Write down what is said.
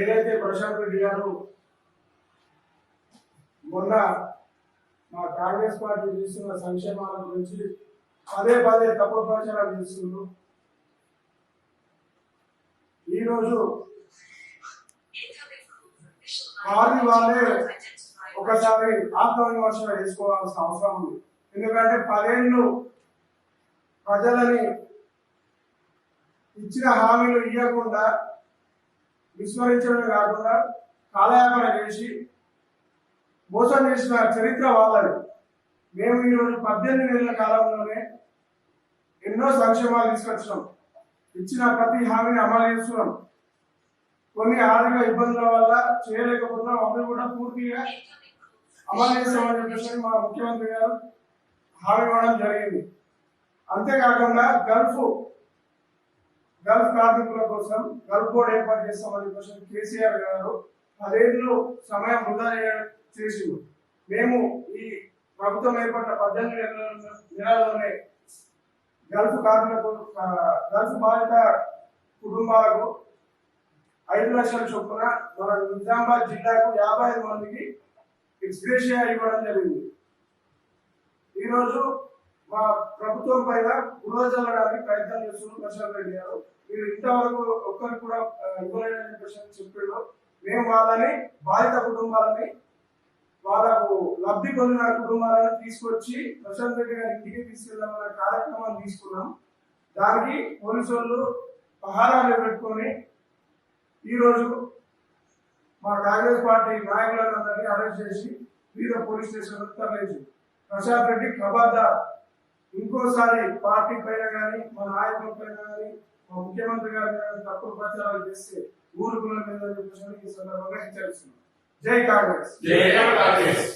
ఏదైతే ప్రశాంత్ రెడ్డి గారు మొన్న మా కాంగ్రెస్ పార్టీ చేస్తున్న సంక్షేమాల గురించి పదే పదే తప్పుడు ప్రచారాలు చేస్తున్నారు. ఈరోజు వారి వాళ్ళే ఒకసారి ఆత్మవిమర్శన చేసుకోవాల్సిన అవసరం ఉంది. ఎందుకంటే పదేళ్ళు ప్రజలని ఇచ్చిన హామీలు ఇవ్వకుండా విస్మరించడమే కాకుండా కాలయాపన చేసి మోసం చేసిన చరిత్ర వాళ్ళది మేము ఈరోజు పద్దెనిమిది నెలల కాలంలోనే ఎన్నో సంక్షేమాలు తీసుకొచ్చినాం ఇచ్చిన ప్రతి హామీని అమలు చేస్తున్నాం. కొన్ని ఆర్థిక ఇబ్బందుల వల్ల చేయలేకపోతున్నాం అవి కూడా పూర్తిగా అమలు చేస్తామని చెప్పేసి మా ముఖ్యమంత్రి గారు హామీ ఇవ్వడం జరిగింది. అంతేకాకుండా గల్ఫ్ గల్ఫ్ కార్మికుల కోసం గల్ఫ్ బోర్డు ఏర్పాటు చేస్తామని ప్రశ్న కేసీఆర్ గారు పదేళ్ళు సమయం వృధా చేయ- మేము ఈ ప్రభుత్వం ఏర్పడిన పద్దెనిమిది నెలల- నెలల్లోనే గల్ఫ్ కార్మికులకు గల్ఫ్ బాధిత కుటుంబాలకు ఐదు లక్షల చొప్పున మన నిజామాబాద్ జిల్లాకు యాభై ఐదు మందికి ఎక్స్గ్రేషియా ఇవ్వడం జరిగింది. ఈరోజు మా ప్రభుత్వం పైన బురదజల్లడానికి ప్రయత్నం చేస్తున్న ప్రశాంత్ రెడ్డి గారు. మీరు ఇంతవరకు ఒక్కరు కూడా ఇవ్వలేదని చెప్పేసి చెప్పాడు. మేము వాళ్ళని బాధిత కుటుంబాలని వాళ్ళకు లబ్ధి పొందిన కుటుంబాలను తీసుకొచ్చి ప్రశాంత్ రెడ్డి గారి ఇంటికి తీసుకెళ్దామన్న కార్యక్రమం తీసుకున్నాం. దానికి పోలీసు వాళ్ళు పహారాలు పెట్టుకొని ఈరోజు మా కాంగ్రెస్ పార్టీ నాయకులందరినీ అరెస్ట్ చేసి వివిధ పోలీస్ స్టేషన్ తరలించి ప్రశాంత్ రెడ్డి ఖబర్దార్ ఇంకోసారి పార్టీ పైన కానీ మా నాయకుల పైన కానీ మా ముఖ్యమంత్రి గారి కానీ తప్పుడు ప్రచారాలు చేస్తే ఊరుకుల మీద ఈ సందర్భంగా హెచ్చరిస్తున్నాం. జై కాంగ్రెస్. జై కాంగ్రెస్.